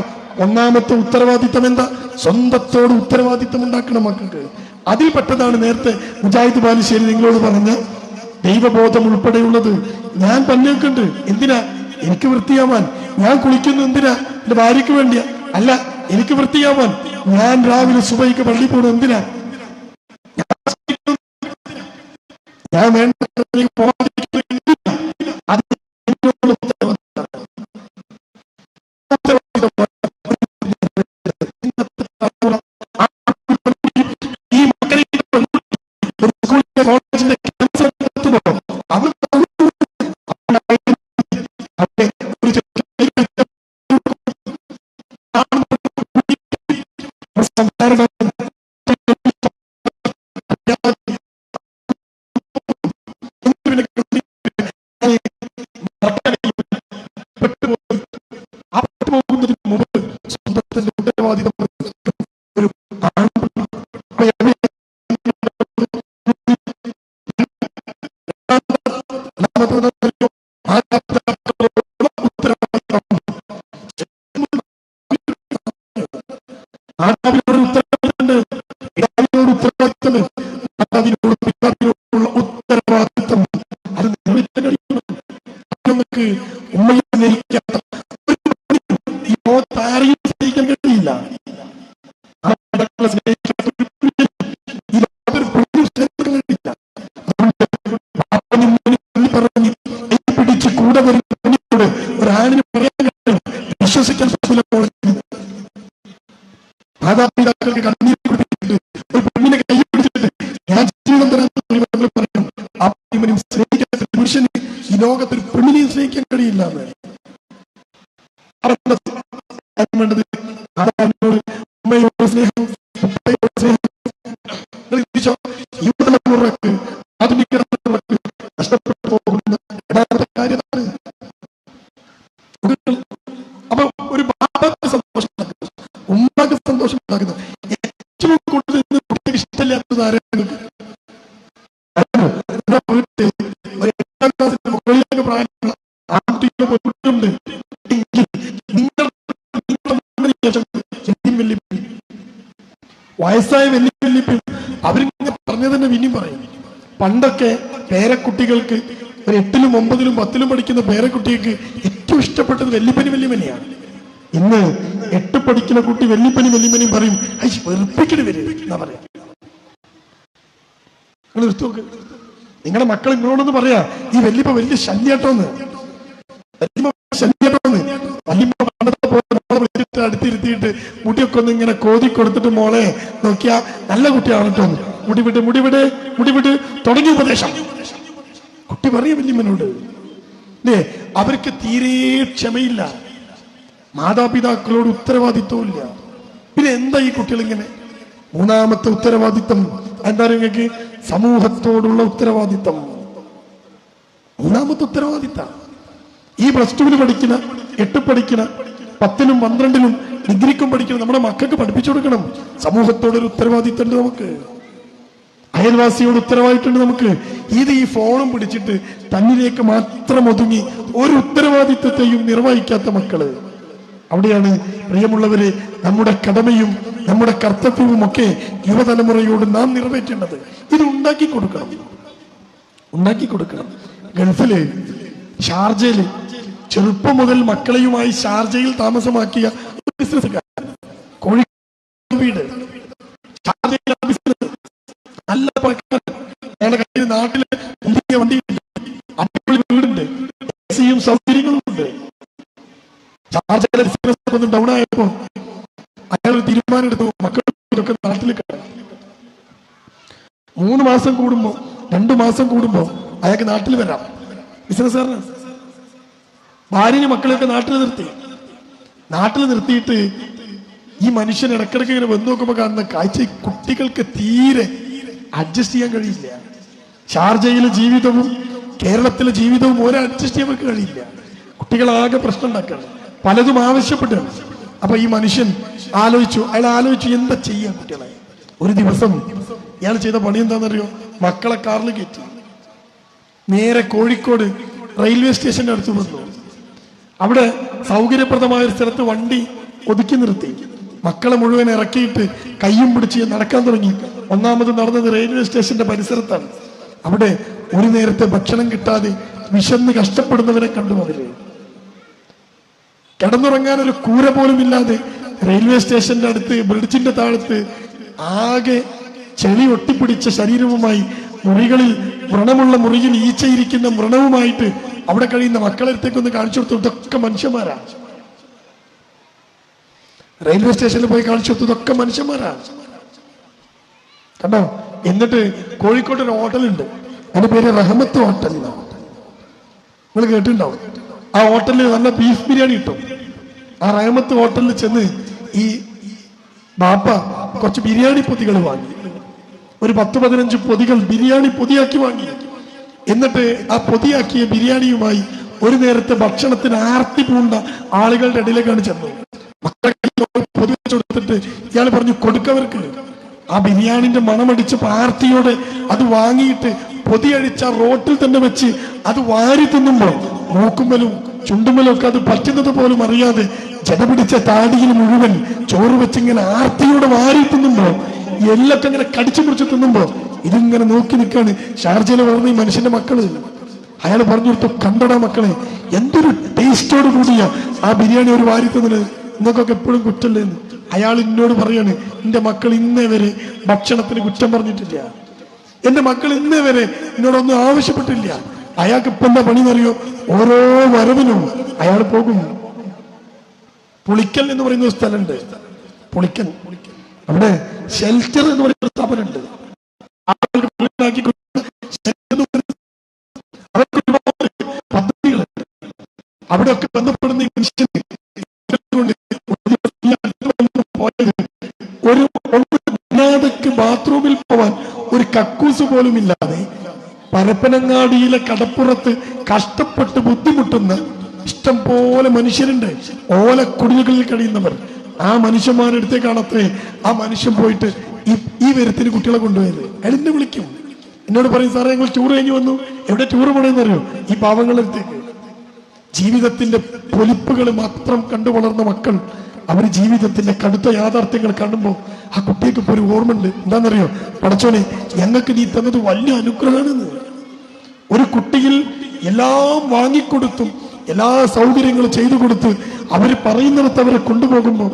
ഒന്നാമത്തെ ഉത്തരവാദിത്തം എന്താ? സ്വന്തത്തോട് ഉത്തരവാദിത്തം ഉണ്ടാക്കണം മക്കൾക്ക്. അതിൽ പെട്ടതാണ് നേരത്തെ മുജാഹിദ് ബാലുശ്ശേരി നിങ്ങളോട് പറഞ്ഞ ദൈവബോധം ഉൾപ്പെടെയുള്ളത്. ഞാൻ പന്നേക്കുണ്ട് എന്തിനാ? എനിക്ക് വൃത്തിയാവാൻ. ഞാൻ കുളിക്കുന്നു എന്തിനാ? എന്റെ ഭാര്യയ്ക്ക് വേണ്ടിയാ. അല്ല എനിക്ക് വൃത്തിയാവാൻ. ഞാൻ രാവിലെ സുബൈക്ക് പള്ളി പോകണം എന്തിനാ? ഞാൻ വേണ്ട പോകാതിരിക്കുന്നത് പിതാവിനോടുള്ള ഉത്തരവാദിത്തം അത് നമുക്ക് പിടിച്ച് മാതാപിതാക്കൾക്ക് കണ്ണീർ ആ സ്നേഹിക്കാത്ത ഒരു മനുഷ്യന് ഈ ലോകത്ത് ഒരു പെണ്ണിനെയും സ്നേഹിക്കാൻ കഴിയില്ല സ്നേഹം കാര്യമാണ് ഒരു ഉമ്മക്ക് സന്തോഷം ഏറ്റവും കൂടുതൽ ഇന്ന് കുട്ടിക്ക് ഇഷ്ടമില്ലാത്തത് ആരാണ്? മുകളിലേക്ക് പ്രായമുള്ള എന്തിനും വെല്ലുവിളി വയസ്സായ വെല്ലുവിളിപ്പിൽ അവരിങ്ങനെ പറഞ്ഞു തന്നെ പിന്നെയും പറയും. പണ്ടൊക്കെ പേരക്കുട്ടികൾക്ക് ഒരു എട്ടിലും ഒമ്പതിലും പത്തിലും പഠിക്കുന്ന പേരക്കുട്ടികൾക്ക് ഏറ്റവും ഇഷ്ടപ്പെട്ടത് വെല്ലിപ്പനി വെല്ലിമനിയാണ് ഇന്ന് എട്ട് പഠിക്കുന്ന കുട്ടി വെല്ലിപ്പനി വെല്ലിമനിയും പറയും വെറുപ്പിക്കണി വരും എന്നാ പറയാ. നിങ്ങളുടെ മക്കൾ നിങ്ങളോടൊന്ന് പറയാ ഈ വെല്ലിപ്പ വലിയ ശല്യേട്ടോന്ന്. ശല്യാട്ടോന്ന്. അടുത്തിരുത്തിയിട്ട് മുടിയൊക്കെ ഒന്ന് ഇങ്ങനെ കോതി കൊടുത്തിട്ട് മോളെ നോക്കിയാ നല്ല കുട്ടിയാണ് കേട്ടോ മുടി മുടിവിട് മുടി വിട് മുടി വിട്. തുടങ്ങിയ ഉപദേശം. കുട്ടി പറയ വല്യമ്മനോട് അല്ലേ അവർക്ക് തീരെ ക്ഷമയില്ല. മാതാപിതാക്കളോട് ഉത്തരവാദിത്വമില്ല. പിന്നെ എന്താ ഈ കുട്ടികൾ ഇങ്ങനെ മൂന്നാമത്തെ ഉത്തരവാദിത്തം എന്താ സമൂഹത്തോടുള്ള ഉത്തരവാദിത്തം. മൂന്നാമത്തെ ഉത്തരവാദിത്ത. ഈ പ്ലസ് ടുവിന് പഠിക്കുന്ന എട്ട് പഠിക്കുന്ന പത്തിനും പന്ത്രണ്ടിനും ഡിഗ്രിക്കും പഠിക്കുന്ന നമ്മുടെ മക്കൾക്ക് പഠിപ്പിച്ചു കൊടുക്കണം. സമൂഹത്തോടൊരു ഉത്തരവാദിത്തം ഉണ്ട് നമുക്ക്. അയൽവാസിയോട് ഉത്തരവാദിത്തമുണ്ട് നമുക്ക്. ഇത് ഈ ഫോണും പിടിച്ചിട്ട് തന്നിലേക്ക് മാത്രം ഒതുങ്ങി ഒരു ഉത്തരവാദിത്തത്തെയും നിർവഹിക്കാത്ത മക്കൾ. അവിടെയാണ് പ്രിയമുള്ളവരെ നമ്മുടെ കടമയും നമ്മുടെ കർത്തവ്യവും ഒക്കെ യുവതലമുറയോട് നാം നിറവേറ്റേണ്ടത്. ഇത് ഉണ്ടാക്കി കൊടുക്കണം. ഉണ്ടാക്കി കൊടുക്കണം. ഗൾഫിൽ ഷാർജയിൽ ചെറുപ്പം മുതൽ മക്കളെയുമായി ഷാർജയിൽ താമസമാക്കിയ ബിസിനസ്സുകാരൻ കോഴിക്കോട് വീട്. ഷാർജയിലെ നല്ല ചാർജ് ഒന്ന് ഡൗൺ ആയപ്പോ അയാൾ ഒരു തീരുമാനം എടുത്തു. മക്കളൊക്കെ നാട്ടിൽ കയറാം മൂന്ന് മാസം കൂടുമ്പോ രണ്ടു മാസം കൂടുമ്പോ അയാൾക്ക് നാട്ടിൽ വരാം. ബിസിനസ്സുകാരനാണ് ഭാര്യയും മക്കളെയൊക്കെ നാട്ടിൽ നിർത്തി. നാട്ടിൽ നിർത്തിയിട്ട് ഈ മനുഷ്യൻ ഇടക്കിടക്ക് ഇങ്ങനെ വന്നു നോക്കുമ്പോൾ കാണുന്ന കാഴ്ച കുട്ടികൾക്ക് തീരെ അഡ്ജസ്റ്റ് ചെയ്യാൻ കഴിയില്ല. ഷാർജയിലെ ജീവിതവും കേരളത്തിലെ ജീവിതവും ഓരോ അഡ്ജസ്റ്റ് ചെയ്യാൻ കഴിയില്ല. കുട്ടികളാകെ പ്രശ്നം ഉണ്ടാക്കുകയാണ്. പലതും ആവശ്യപ്പെട്ട്. അപ്പൊ ഈ മനുഷ്യൻ ആലോചിച്ചു അയാൾ ആലോചിച്ചു എന്താ ചെയ്യാൻ ഒരു ദിവസം ഇയാൾ ചെയ്ത പണി എന്താണെന്നറിയോ? മക്കളെ കാറിൽ കയറ്റി. നേരെ കോഴിക്കോട് റെയിൽവേ സ്റ്റേഷന്റെ അടുത്ത് വന്നു. അവിടെ സൗകര്യപ്രദമായ ഒരു സ്ഥലത്ത് വണ്ടി ഒതുക്കി നിർത്തി. മക്കളെ മുഴുവൻ ഇറക്കിയിട്ട് കയ്യും പിടിച്ച് നടക്കാൻ തുടങ്ങി. ഒന്നാമത് നടന്നത് റെയിൽവേ സ്റ്റേഷന്റെ പരിസരത്താണ്. അവിടെ ഒരു നേരത്തെ ഭക്ഷണം കിട്ടാതെ വിശന്ന് കഷ്ടപ്പെടുന്നവരെ കണ്ടു കിടന്നുറങ്ങാൻ ഒരു കൂര പോലും ഇല്ലാതെ റെയിൽവേ സ്റ്റേഷന്റെ അടുത്ത് ബ്രിഡ്ജിന്റെ താഴത്ത് ആകെ ചെളി ഒട്ടിപ്പിടിച്ച ശരീരവുമായി മുറികളിൽ വ്രണമുള്ള മുറിയിൽ ഈച്ചയിരിക്കുന്ന വ്രണവുമായിട്ട് അവിടെ കഴിയുന്ന മക്കളെടുത്തേക്കൊന്ന് കാണിച്ചു കൊടുത്തു. ഇതൊക്കെ മനുഷ്യന്മാരാ. റെയിൽവേ സ്റ്റേഷനിൽ പോയി കാണിച്ചു കൊടുത്തു. ഇതൊക്കെ മനുഷ്യന്മാരാ. കണ്ടോ? എന്നിട്ട് കോഴിക്കോട്ടൊരു ഹോട്ടലുണ്ട്. അതിന്റെ പേര് റഹമത്ത് ഹോട്ടൽ നിങ്ങൾ കേട്ടിട്ടുണ്ടാവും. ആ ഹോട്ടലിൽ നല്ല ബീഫ് ബിരിയാണി കിട്ടും. ആ റഹമത്ത് ഹോട്ടലിൽ ചെന്ന് ഈ ബാപ്പ കുറച്ച് ബിരിയാണി പൊതികൾ വാങ്ങി. ഒരു പത്ത് പതിനഞ്ച് പൊതികൾ ബിരിയാണി പൊതിയാക്കി വാങ്ങി. എന്നിട്ട് ആ പൊതിയാക്കിയ ബിരിയാണിയുമായി ഒരു നേരത്തെ ഭക്ഷണത്തിന് ആർത്തി പൂണ്ട ആളുകളുടെ ഇടയിലേക്കാണ് ചെന്നത്. മക്കളെ പൊതി വെച്ചെടുത്തിട്ട് ഇയാൾ പറഞ്ഞു കൊടുക്കവർക്ക് ആ ബിരിയാണിന്റെ മണമടിച്ച് പാർട്ടിയോട് അത് വാങ്ങിയിട്ട് പൊതിയഴിച്ച റോട്ടിൽ തന്നെ വെച്ച് അത് വാരി തിന്നുമ്പോൾ നോക്കുമ്പോഴും ചുണ്ടുമ്പലും ഒക്കെ അത് പറ്റുന്നത് പോലും അറിയാതെ ജടപിടിച്ച താടിയിൽ മുഴുവൻ ചോറ് വെച്ചിങ്ങനെ ആർത്തിയോടെ വാരി തിന്നുമ്പോ എല്ലൊക്കെ ഇങ്ങനെ കടിച്ചു മുറിച്ച് തിന്നുമ്പോ ഇതിങ്ങനെ നോക്കി നിൽക്കാണ് ഷാർജയിൽ വളർന്ന ഈ മനുഷ്യന്റെ മക്കൾ. അയാൾ പറഞ്ഞു കൊടുത്തു കണ്ടടാ മക്കളെ എന്തൊരു ടേസ്റ്റോട് കൂടിയ ആ ബിരിയാണി ഒരു വാരി തിന്നത് നിങ്ങൾക്കൊക്കെ എപ്പോഴും കുറ്റല്ലേ എന്ന്. അയാൾ എന്നോട് പറയാണ് എന്റെ മക്കൾ ഇന്നേ വരെ ഭക്ഷണത്തിന് കുറ്റം പറഞ്ഞിട്ടില്ല. എന്റെ മക്കൾ ഇന്നേ വരെ എന്നോടൊന്നും ആവശ്യപ്പെട്ടില്ല. അയാൾക്ക് ഇപ്പൊ എന്താ പണി എന്നറിയോ ഓരോ വരവിനും അയാൾ പോകും. പുളിക്കൽ എന്ന് പറയുന്ന ഒരു സ്ഥലമുണ്ട്. പുളിക്കൽ. അവിടെ ഷെൽറ്റർ എന്ന് പറയുന്ന ഒരു സ്ഥാപനമുണ്ട്. അവിടെയൊക്കെ ബന്ധപ്പെടുന്ന ഈ മനുഷ്യന് പോവാൻ ഒരു കക്കൂസ് പോലും ഇല്ലാതെ പരപ്പനങ്ങാടിയിലെ കടപ്പുറത്ത് കഷ്ടപ്പെട്ട് ബുദ്ധിമുട്ടുന്ന ഇഷ്ടം പോലെ മനുഷ്യരുണ്ട്. ഓല ഓലക്കുടിലുകളിൽ കഴിയുന്നവർ. ആ മനുഷ്യന്മാരുടെ അടുത്തേക്കാണത്രേ ആ മനുഷ്യൻ പോയിട്ട് ഈ ഈ കുട്ടികളെ കൊണ്ടുപോയത്. അയാൾ എന്നെ വിളിക്കും. എന്നോട് പറയും സാറേ ഞങ്ങൾ ടൂർ കഴിഞ്ഞ് വന്നു. എവിടെ ടൂർ പോണെന്ന് അറിയോ ഈ പാവങ്ങളെടുത്തേക്ക് ജീവിതത്തിന്റെ പൊലിപ്പുകൾ മാത്രം കണ്ടു വളർന്ന മക്കൾ അവർ ജീവിതത്തിന്റെ കടുത്ത യാഥാർത്ഥ്യങ്ങൾ കാണുമ്പോൾ ആ കുട്ടിക്ക് ഇപ്പൊ ഒരു ഓർമ്മയുണ്ട്. എന്താണെന്നറിയോ? പടച്ചോനെ ഞങ്ങൾക്ക് നീ തന്നത് വലിയ അനുഗ്രഹമാണെന്ന്. ഒരു കുട്ടിയിൽ എല്ലാം വാങ്ങിക്കൊടുത്തും എല്ലാ സൗകര്യങ്ങളും ചെയ്തു കൊടുത്ത് അവർ പറയുന്നിടത്ത് അവരെ കൊണ്ടുപോകുമ്പോൾ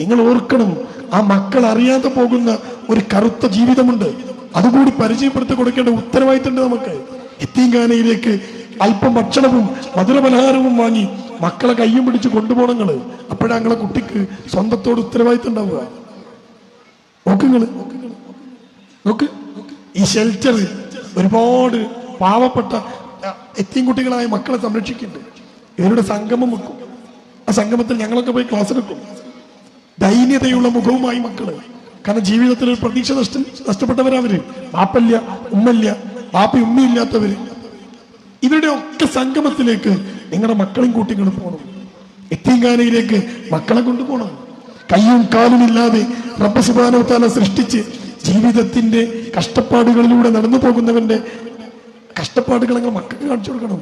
നിങ്ങൾ ഓർക്കണം ആ മക്കൾ അറിയാതെ പോകുന്ന ഒരു കറുത്ത ജീവിതമുണ്ട്. അതുകൂടി പരിചയപ്പെടുത്തി കൊടുക്കേണ്ട ഉത്തരവാദിത്തമുണ്ട് നമുക്ക്. എത്തീങ്കാനയിലേക്ക് അല്പം ഭക്ഷണവും മധുരപലഹാരവും വാങ്ങി മക്കളെ കയ്യും പിടിച്ച് കൊണ്ടുപോകണങ്ങൾ. അപ്പോഴാ ഞങ്ങളെ കുട്ടിക്ക് സ്വന്തത്തോട് ഉത്തരവാദിത്തം ഉണ്ടാവുക. നോക്കുങ്ങൾ നോക്ക്. ഈ ഷെൽറ്റർ ഒരുപാട് പാവപ്പെട്ട എത്തിയും കുട്ടികളായ മക്കളെ സംരക്ഷിക്കുന്നുണ്ട്. ഇവരുടെ സംഗമം വെക്കും. ആ സംഗമത്തിൽ ഞങ്ങളൊക്കെ പോയി ക്ലാസ് എടുക്കും. ദൈന്യതയുള്ള മുഖവുമായി മക്കൾ. കാരണം ജീവിതത്തിൽ ഒരു പ്രതീക്ഷ നഷ്ട നഷ്ടപ്പെട്ടവരവര്. പാപ്പല്ല ഉമ്മല്ല ബാപ്പി ഉമ്മയില്ലാത്തവര് ഇവരുടെ ഒക്കെ സംഗമത്തിലേക്ക് നിങ്ങളുടെ മക്കളെയും കൂട്ടിങ്ങൾ പോകണം എത്തിങ്കാനയിലേക്ക് മക്കളെ കൊണ്ടുപോകണം കയ്യും കാലും ഇല്ലാതെ റബ്ബ് സുബാനോത്താല സൃഷ്ടിച്ച് ജീവിതത്തിന്റെ കഷ്ടപ്പാടുകളിലൂടെ നടന്നു പോകുന്നവന്റെ കഷ്ടപ്പാടുകൾ മക്കൾക്ക് കാണിച്ചു കൊടുക്കണം.